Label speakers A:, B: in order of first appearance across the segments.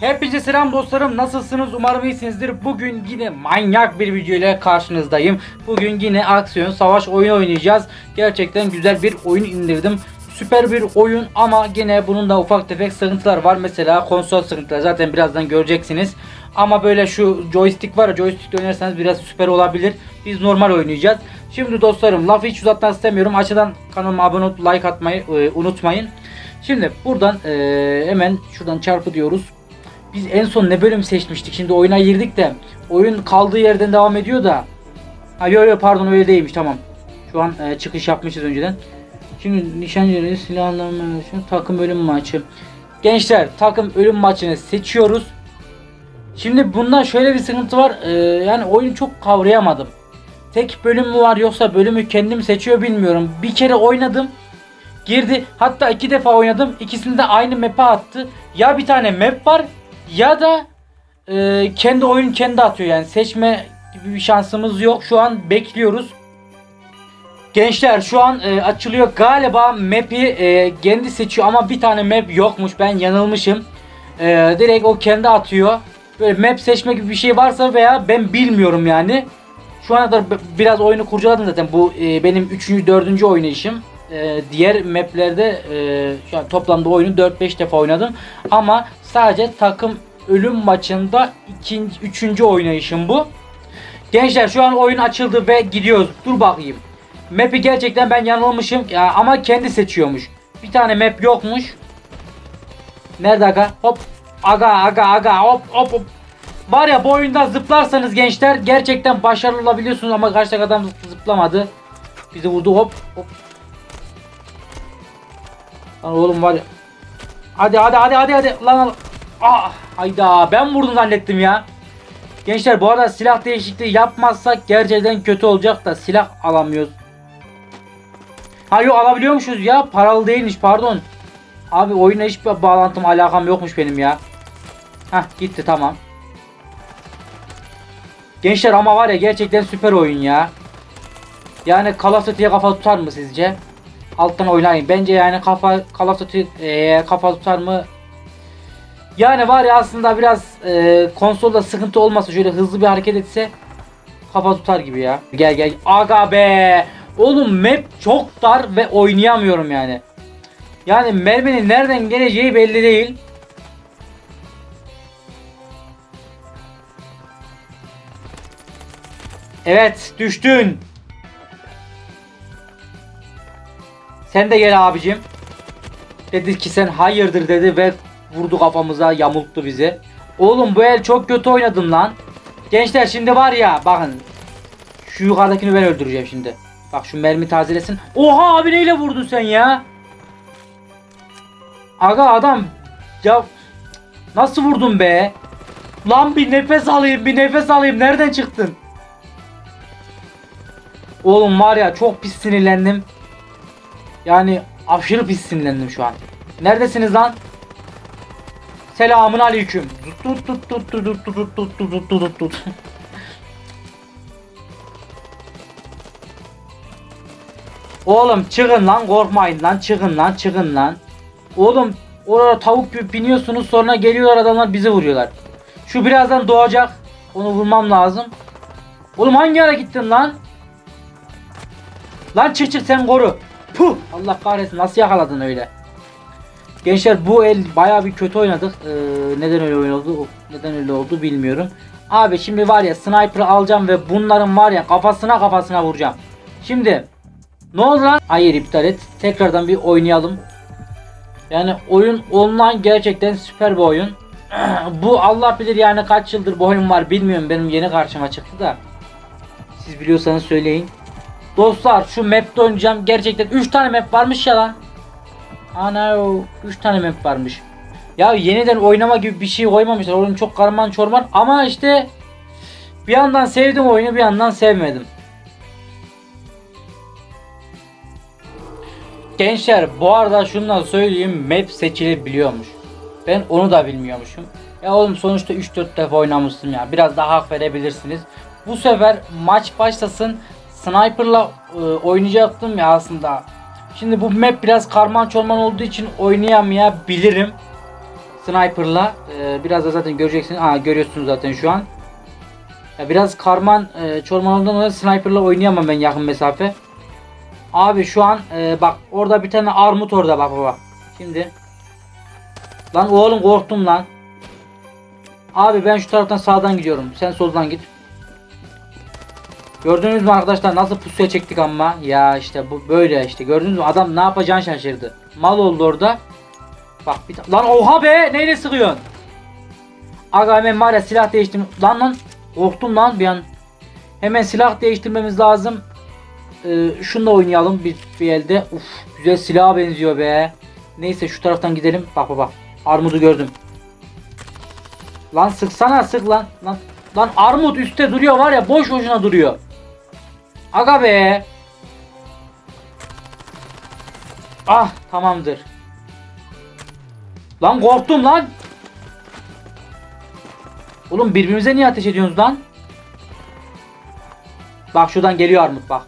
A: Hepinize selam dostlarım. Nasılsınız? Umarım iyisinizdir. Bugün yine manyak bir video ile karşınızdayım. Bugün yine aksiyon savaş oyunu oynayacağız. Gerçekten güzel bir oyun indirdim. Süper bir oyun ama yine bunun da ufak tefek sıkıntılar var. Mesela konsol sıkıntıları zaten birazdan göreceksiniz. Ama böyle şu joystick var ya joystick oynarsanız biraz süper olabilir. Biz normal oynayacağız. Şimdi dostlarım lafı hiç uzatmak istemiyorum. Aşağıdan kanalıma abone olup like atmayı e, unutmayın. Şimdi buradan e, hemen şuradan çarpı diyoruz. Biz en son ne bölüm seçmiştik? Şimdi oyuna girdik de oyun kaldığı yerden devam ediyor da. Ha yo yo pardon öyle değilmiş tamam. Şu an e, çıkış yapmışız önceden. Şimdi nişancı silahlanma takım ölüm maçı. Gençler takım ölüm maçını seçiyoruz. Şimdi bundan şöyle bir sıkıntı var. E, yani oyunu çok kavrayamadım. Tek bölüm mü var yoksa bölümü kendim seçiyor bilmiyorum. Bir kere oynadım. Girdi. Hatta iki defa oynadım. İkisini de aynı map'e attı. Ya bir tane map var ya da e, kendi oyun kendi atıyor yani seçme gibi bir şansımız yok. Şu an bekliyoruz. Gençler şu an e, açılıyor. Galiba map'i e, kendi seçiyor ama bir tane map yokmuş. Ben yanılmışım. E, direkt o kendi atıyor. Böyle map seçme gibi bir şey varsa veya ben bilmiyorum yani. Şu ana kadar biraz oyunu kurcaladım zaten. Bu e, benim 3. 4. oynayışım. E, diğer maplerde e, şu an toplamda oyunu 4-5 defa oynadım. Ama sadece takım ölüm maçında ikinci, üçüncü oynayışım bu. Gençler şu an oyun açıldı ve gidiyoruz. Dur bakayım. Map'i gerçekten ben yanılmışım ya, ama kendi seçiyormuş. Bir tane map yokmuş. Nerede aga? Hop. Aga aga aga hop hop hop. Var ya bu oyunda zıplarsanız gençler gerçekten başarılı olabiliyorsunuz ama karşıdaki adam zıp- zıplamadı. Bizi vurdu hop hop. Lan oğlum var ya. Hadi hadi hadi hadi hadi lan lan. Ah hayda ben vurdum zannettim ya. Gençler bu arada silah değişikliği yapmazsak gerçekten kötü olacak da silah alamıyoruz. Ha yok alabiliyormuşuz ya paralı değilmiş pardon. Abi oyuna hiçbir bağlantım alakam yokmuş benim ya. Hah gitti tamam. Gençler ama var ya gerçekten süper oyun ya. Yani Call of Duty'ye kafa tutar mı sizce? Alttan oynayın. Bence yani kafa Call eee, kafa tutar mı? Yani var ya aslında biraz eee, konsolda sıkıntı olmasa şöyle hızlı bir hareket etse kafa tutar gibi ya. Gel gel. Aga be. Oğlum map çok dar ve oynayamıyorum yani. Yani merminin nereden geleceği belli değil. Evet düştün. Sen de gel abicim. Dedi ki sen hayırdır dedi ve vurdu kafamıza yamulttu bizi. Oğlum bu el çok kötü oynadın lan. Gençler şimdi var ya bakın. Şu yukarıdakini ben öldüreceğim şimdi. Bak şu mermi tazelesin. Oha abi neyle vurdun sen ya? Aga adam ya nasıl vurdun be? Lan bir nefes alayım bir nefes alayım nereden çıktın? Oğlum var ya çok pis sinirlendim. Yani aşırı pis sinirlendim şu an. Neredesiniz lan? Selamun aleyküm. Tut tut tut tut tut tut tut tut tut tut tut. Oğlum çıkın lan korkmayın lan çıkın lan çıkın lan. Oğlum orada tavuk gibi biniyorsunuz sonra geliyorlar adamlar bizi vuruyorlar. Şu birazdan doğacak. Onu vurmam lazım. Oğlum hangi ara gittin lan? Lan çık çık sen koru. Puh Allah kahretsin nasıl yakaladın öyle. Gençler bu el bayağı bir kötü oynadık. Ee, neden öyle oldu? Neden öyle oldu bilmiyorum. Abi şimdi var ya sniper'ı alacağım ve bunların var ya kafasına kafasına vuracağım. Şimdi ne oldu lan? Hayır iptal et. Tekrardan bir oynayalım. Yani oyun online gerçekten süper bir oyun. bu Allah bilir yani kaç yıldır bu oyun var bilmiyorum benim yeni karşıma çıktı da. Siz biliyorsanız söyleyin. Dostlar şu map'te oynayacağım. Gerçekten 3 tane map varmış ya lan. Ana 3 tane map varmış. Ya yeniden oynama gibi bir şey koymamışlar. Oyun çok karman çorman ama işte bir yandan sevdim oyunu bir yandan sevmedim. Gençler bu arada şunu da söyleyeyim map seçilebiliyormuş. Ben onu da bilmiyormuşum. Ya oğlum sonuçta 3-4 defa oynamıştım ya. Biraz daha hak verebilirsiniz. Bu sefer maç başlasın. Sniper'la e, oynayacaktım ya aslında. Şimdi bu map biraz karman çorman olduğu için oynayamayabilirim. Sniper'la e, biraz da zaten göreceksiniz. Aa görüyorsunuz zaten şu an. Ya biraz karman e, çorman olduğundan dolayı sniper'la oynayamam ben yakın mesafe. Abi şu an e, bak orada bir tane armut orada bak baba. Şimdi. Lan oğlum korktum lan. Abi ben şu taraftan sağdan gidiyorum. Sen soldan git. Gördünüz mü arkadaşlar nasıl pusuya çektik ama ya işte bu böyle işte gördünüz mü adam ne yapacağını şaşırdı. Mal oldu orada. Bak bir lan oha be neyle sıkıyorsun? Aga hemen var ya silah değiştim. Lan lan korktum lan bir an. Hemen silah değiştirmemiz lazım. Ee, şununla oynayalım bir, bir elde. Uf güzel silaha benziyor be. Neyse şu taraftan gidelim. Bak bak bak. Armudu gördüm. Lan sıksana sık lan. Lan, lan armut üstte duruyor var ya boş boşuna duruyor. Aga be. Ah tamamdır. Lan korktum lan. Oğlum birbirimize niye ateş ediyorsunuz lan? Bak şuradan geliyor armut bak.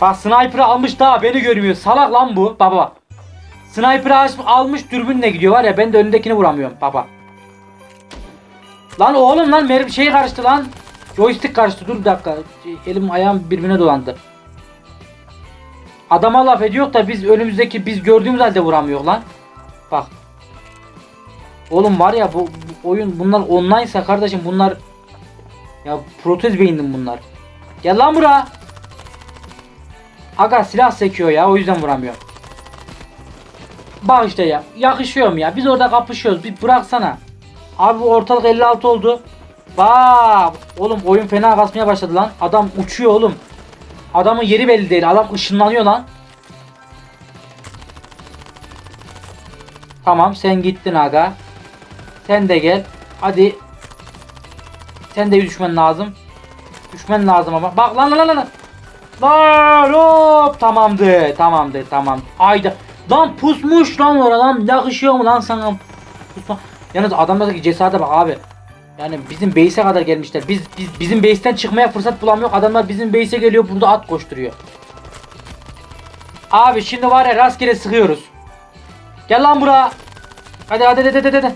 A: Bak sniper'ı almış daha beni görmüyor. Salak lan bu. Baba. Sniper'ı almış, dürbünle gidiyor var ya ben de önündekini vuramıyorum baba. Lan oğlum lan mer şey karıştı lan. Joystick karıştı dur bir dakika. Elim ayağım birbirine dolandı. Adama laf ediyor da biz önümüzdeki biz gördüğümüz halde vuramıyor lan. Bak. Oğlum var ya bu, bu oyun bunlar online'sa kardeşim bunlar ya protez beyindim bunlar. Gel lan bura. Aga silah sekiyor ya o yüzden vuramıyor. Bak işte ya yakışıyorum ya biz orada kapışıyoruz bir bıraksana. Abi ortalık 56 oldu. Bak oğlum oyun fena kasmaya başladı lan. Adam uçuyor oğlum. Adamın yeri belli değil. Adam ışınlanıyor lan. Tamam sen gittin aga. Sen de gel. Hadi. Sen de düşmen lazım. Düşmen lazım ama. Bak lan lan lan lan. Lan hop tamamdı tamamdı tamam. Ayda. Lan pusmuş lan orada lan yakışıyor mu lan sana? Pusma. Yalnız adamlardaki cesarete bak abi. Yani bizim base'e kadar gelmişler. Biz, biz bizim base'ten çıkmaya fırsat bulamıyor. Adamlar bizim base'e geliyor burada at koşturuyor. Abi şimdi var ya rastgele sıkıyoruz. Gel lan bura. Hadi hadi hadi hadi hadi.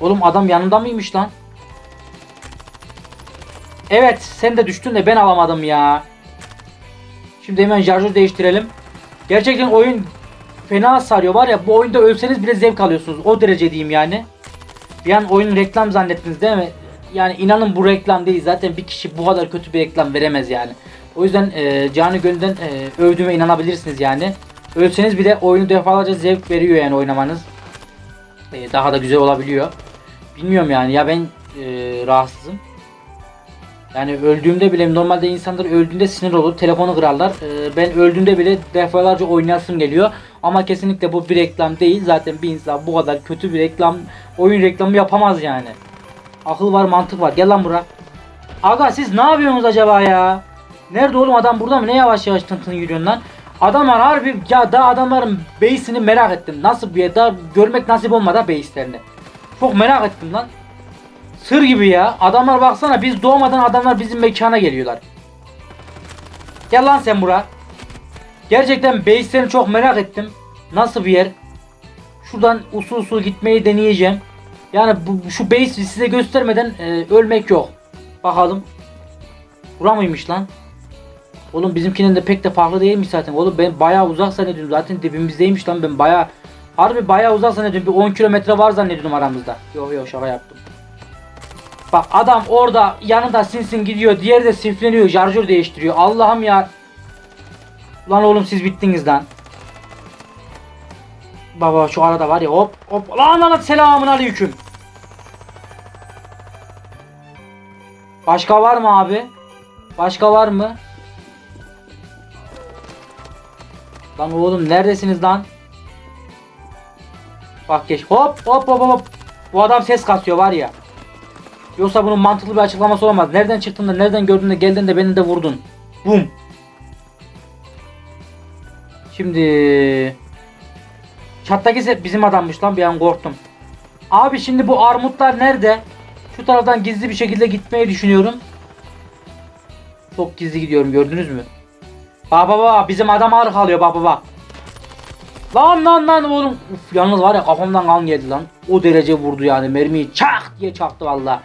A: Oğlum adam yanında mıymış lan? Evet sen de düştün de ben alamadım ya. Şimdi hemen şarjör değiştirelim. Gerçekten oyun fena sarıyor var ya bu oyunda ölseniz bile zevk alıyorsunuz. O derece diyeyim yani. Bir an oyun reklam zannettiniz değil mi? Yani inanın bu reklam değil. Zaten bir kişi bu kadar kötü bir reklam veremez yani. O yüzden e, canı gönülden e, övdüğüme inanabilirsiniz yani. Ölseniz bile oyunu defalarca zevk veriyor yani oynamanız. E, daha da güzel olabiliyor. Bilmiyorum yani ya ben e, rahatsızım. Yani öldüğümde bile normalde insanlar öldüğünde sinir olur, telefonu kırarlar. Ee, ben öldüğümde bile defalarca oynayasım geliyor. Ama kesinlikle bu bir reklam değil. Zaten bir insan bu kadar kötü bir reklam, oyun reklamı yapamaz yani. Akıl var, mantık var. Gel lan bura. Aga siz ne yapıyorsunuz acaba ya? Nerede oğlum adam burada mı? Ne yavaş yavaş tın tın yürüyorsun lan? Adamlar harbi ya daha adamların base'ini merak ettim. Nasıl bir? Daha görmek nasip olmadı base'lerini. Çok merak ettim lan. Sır gibi ya. Adamlar baksana biz doğmadan adamlar bizim mekana geliyorlar. Gel lan sen bura. Gerçekten base'lerini çok merak ettim. Nasıl bir yer? Şuradan usul usul gitmeyi deneyeceğim. Yani bu, şu base size göstermeden e, ölmek yok. Bakalım. Bura mıymış lan? Oğlum bizimkinin de pek de farklı değilmiş zaten. Oğlum ben bayağı uzak zannediyordum. Zaten dibimizdeymiş lan ben bayağı Harbi bayağı uzak zannediyordum. Bir 10 kilometre var zannediyordum aramızda. Yok yok şaka yaptım. Bak adam orada yanında sinsin gidiyor. Diğeri de sifleniyor. Şarjör değiştiriyor. Allah'ım ya. Lan oğlum siz bittiniz lan. Baba şu arada var ya hop hop. Lan lan selamun aleyküm. Başka var mı abi? Başka var mı? Lan oğlum neredesiniz lan? Bak geç. Hop hop hop hop. Bu adam ses kasıyor var ya. Yoksa bunun mantıklı bir açıklaması olamaz. Nereden çıktın da nereden gördün de geldin de beni de vurdun. Bum. Şimdi Çattaki bizim adammış lan bir an korktum. Abi şimdi bu armutlar nerede? Şu taraftan gizli bir şekilde gitmeyi düşünüyorum. Çok gizli gidiyorum gördünüz mü? Baba baba bizim adam ağır kalıyor baba baba. Lan lan lan oğlum. Uf, yalnız var ya kafamdan kan geldi lan. O derece vurdu yani mermiyi çak diye çaktı valla.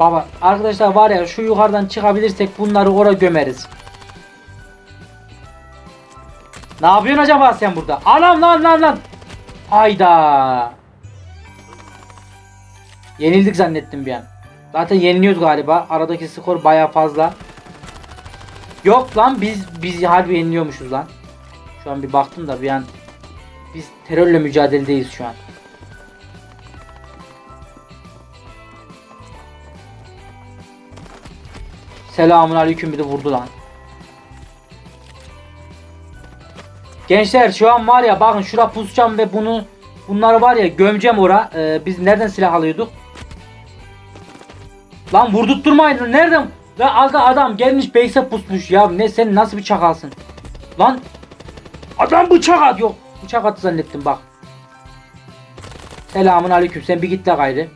A: Baba arkadaşlar var ya şu yukarıdan çıkabilirsek bunları oraya gömeriz. Ne yapıyorsun acaba sen burada? Anam lan lan lan. Ayda. Yenildik zannettim bir an. Zaten yeniliyoruz galiba. Aradaki skor baya fazla. Yok lan biz biz harbi yeniliyormuşuz lan. Şu an bir baktım da bir an biz terörle mücadeledeyiz şu an. Selamun aleyküm bir de vurdu lan. Gençler şu an var ya bakın şura pusacağım ve bunu bunları var ya gömeceğim ora. Ee, biz nereden silah alıyorduk? Lan vurdurtturmayın. Nereden? Lan aga adam gelmiş base'e pusmuş ya. Ne sen nasıl bir çakalsın? Lan adam bıçak at yok. Bıçak attı zannettim bak. Selamun aleyküm. Sen bir git de gayrı.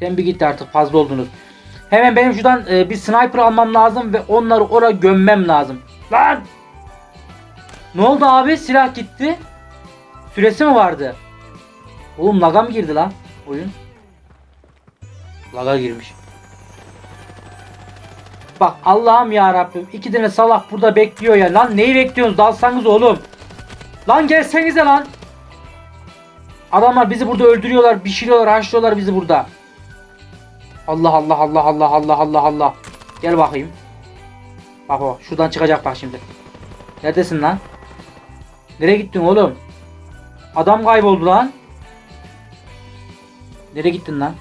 A: Sen bir git artık fazla oldunuz. Hemen benim şuradan e, bir sniper almam lazım ve onları oraya gömmem lazım. Lan! Ne oldu abi? Silah gitti. Süresi mi vardı? Oğlum laga mı girdi lan oyun? Laga girmiş. Bak Allah'ım ya Rabbim iki tane salak burada bekliyor ya. Lan neyi bekliyorsunuz? Dalsanız oğlum. Lan gelsenize lan. Adamlar bizi burada öldürüyorlar, pişiriyorlar, haşlıyorlar bizi burada. Allah Allah Allah Allah Allah Allah Allah. Gel bakayım. Bak o şuradan çıkacak bak şimdi. Neredesin lan? Nereye gittin oğlum? Adam kayboldu lan. Nereye gittin lan?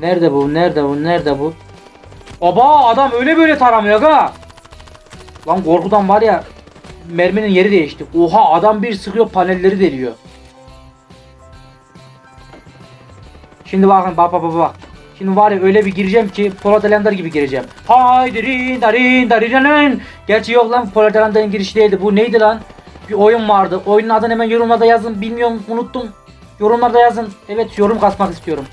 A: Nerede bu? Nerede bu? Nerede bu? Aba adam öyle böyle taramıyor ha. Lan korkudan var ya merminin yeri değişti. Oha adam bir sıkıyor panelleri deliyor. Şimdi bakın bak bak bak bak. Şimdi var ya öyle bir gireceğim ki Polat Alemdar gibi gireceğim. Haydi rin darin darin Gerçi yok lan Polat Alemdar'ın girişi değildi. Bu neydi lan? Bir oyun vardı. Oyunun adını hemen yorumlarda yazın. Bilmiyorum unuttum. Yorumlarda yazın. Evet yorum kasmak istiyorum.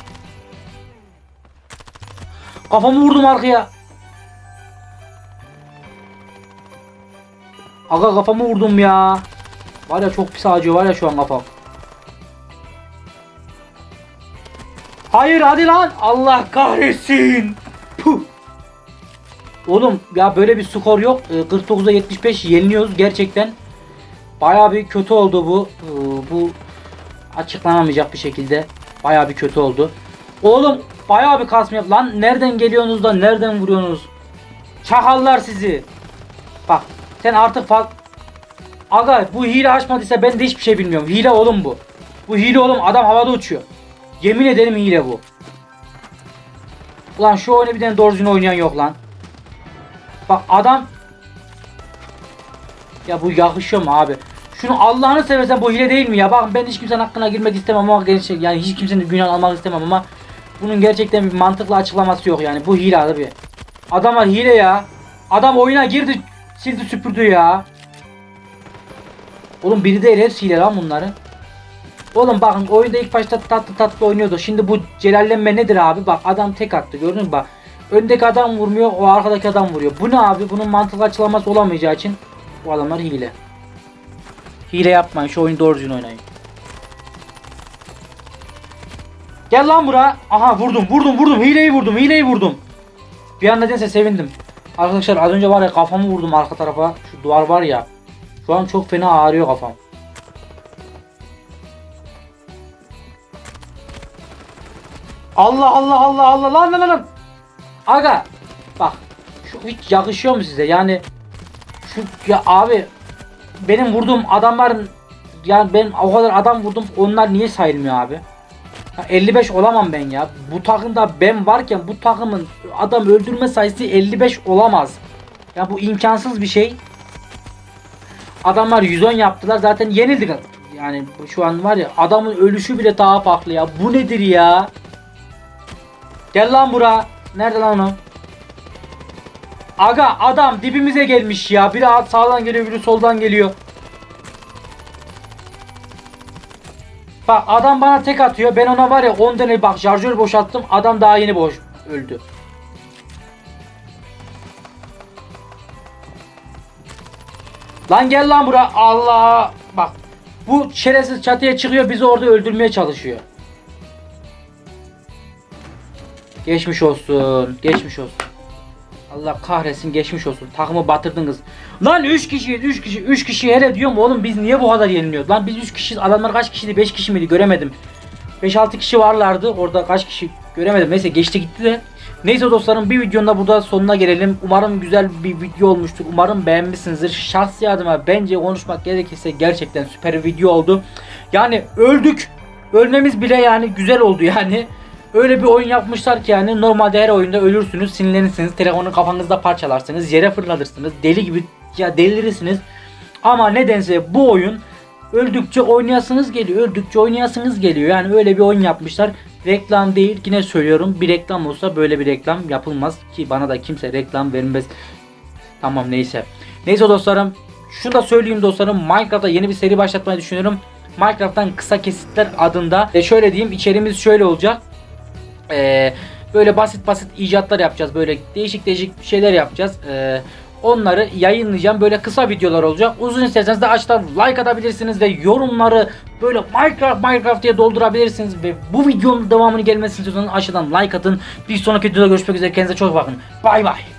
A: Kafamı vurdum arkaya. Aga kafamı vurdum ya. Var ya çok pis acıyor var ya şu an kafam. Hayır hadi lan. Allah kahretsin. Puh. Oğlum ya böyle bir skor yok. Ee, 49'a 75 yeniliyoruz gerçekten. Baya bir kötü oldu bu. Ee, bu açıklanamayacak bir şekilde. Baya bir kötü oldu. Oğlum baya bir kasma yap. Lan nereden geliyorsunuz da nereden vuruyorsunuz? Çakallar sizi. Bak sen artık fark... Aga bu hile açmadıysa ben de hiçbir şey bilmiyorum. Hile oğlum bu. Bu hile oğlum adam havada uçuyor. Yemin ederim hile bu. Ulan şu oyunu bir tane doğru oynayan yok lan. Bak adam ya bu yakışıyor mu abi? Şunu Allah'ını seversen bu hile değil mi ya? Bakın ben hiç kimsenin hakkına girmek istemem ama gerçek yani hiç kimsenin günah almak istemem ama bunun gerçekten bir mantıklı açıklaması yok yani. Bu hile abi. Adama hile ya. Adam oyuna girdi, sildi süpürdü ya. Oğlum biri değil hepsi hile lan bunların. Oğlum bakın oyunda ilk başta tatlı tatlı oynuyordu. Şimdi bu celallenme nedir abi? Bak adam tek attı gördün mü bak. Öndeki adam vurmuyor o arkadaki adam vuruyor. Bu ne abi? Bunun mantıklı açıklaması olamayacağı için bu adamlar hile. Hile yapmayın şu oyunu doğru düzgün oynayın. Gel lan bura. Aha vurdum vurdum vurdum hileyi vurdum hileyi vurdum. Bir an nedense sevindim. Arkadaşlar az önce var ya kafamı vurdum arka tarafa. Şu duvar var ya. Şu an çok fena ağrıyor kafam. Allah Allah Allah Allah lan lan lan. Aga bak şu hiç yakışıyor mu size? Yani şu ya abi benim vurduğum adamların yani ben o kadar adam vurdum onlar niye sayılmıyor abi? Ya 55 olamam ben ya. Bu takımda ben varken bu takımın adam öldürme sayısı 55 olamaz. Ya bu imkansız bir şey. Adamlar 110 yaptılar zaten yenildik. Yani şu an var ya adamın ölüşü bile daha farklı ya. Bu nedir ya? Gel lan bura. Nerede lan o? Aga adam dibimize gelmiş ya. Biri sağdan geliyor biri soldan geliyor. Bak adam bana tek atıyor. Ben ona var ya 10 tane bak şarjör boşalttım. Adam daha yeni boş öldü. Lan gel lan bura. Allah. Bak bu şerefsiz çatıya çıkıyor bizi orada öldürmeye çalışıyor. Geçmiş olsun. Geçmiş olsun. Allah kahretsin geçmiş olsun. Takımı batırdınız. Lan 3 kişiyiz 3 kişi 3 kişi hele diyorum oğlum biz niye bu kadar yeniliyoruz? Lan biz 3 kişiyiz. Adamlar kaç kişiydi? 5 kişi miydi? Göremedim. 5-6 kişi varlardı. Orada kaç kişi göremedim. Neyse geçti gitti de. Neyse dostlarım bir videonun da burada sonuna gelelim. Umarım güzel bir video olmuştur. Umarım beğenmişsinizdir. Şahsi adıma bence konuşmak gerekirse gerçekten süper bir video oldu. Yani öldük. Ölmemiz bile yani güzel oldu yani. Öyle bir oyun yapmışlar ki yani normalde her oyunda ölürsünüz, sinirlenirsiniz, telefonu kafanızda parçalarsınız, yere fırlatırsınız, deli gibi ya delirirsiniz. Ama nedense bu oyun öldükçe oynayasınız geliyor, öldükçe oynayasınız geliyor. Yani öyle bir oyun yapmışlar. Reklam değil, yine söylüyorum. Bir reklam olsa böyle bir reklam yapılmaz ki bana da kimse reklam vermez. Tamam neyse. Neyse dostlarım, şunu da söyleyeyim dostlarım. Minecraft'ta yeni bir seri başlatmayı düşünüyorum. Minecraft'tan kısa kesitler adında. E şöyle diyeyim, içeriğimiz şöyle olacak. Ee, böyle basit basit icatlar yapacağız. Böyle değişik değişik şeyler yapacağız. Ee, onları yayınlayacağım. Böyle kısa videolar olacak. Uzun isterseniz de aşağıdan like atabilirsiniz ve yorumları böyle Minecraft Minecraft diye doldurabilirsiniz ve bu videonun devamını gelmesini istiyorsanız aşağıdan like atın. Bir sonraki videoda görüşmek üzere. Kendinize çok bakın. Bay bay.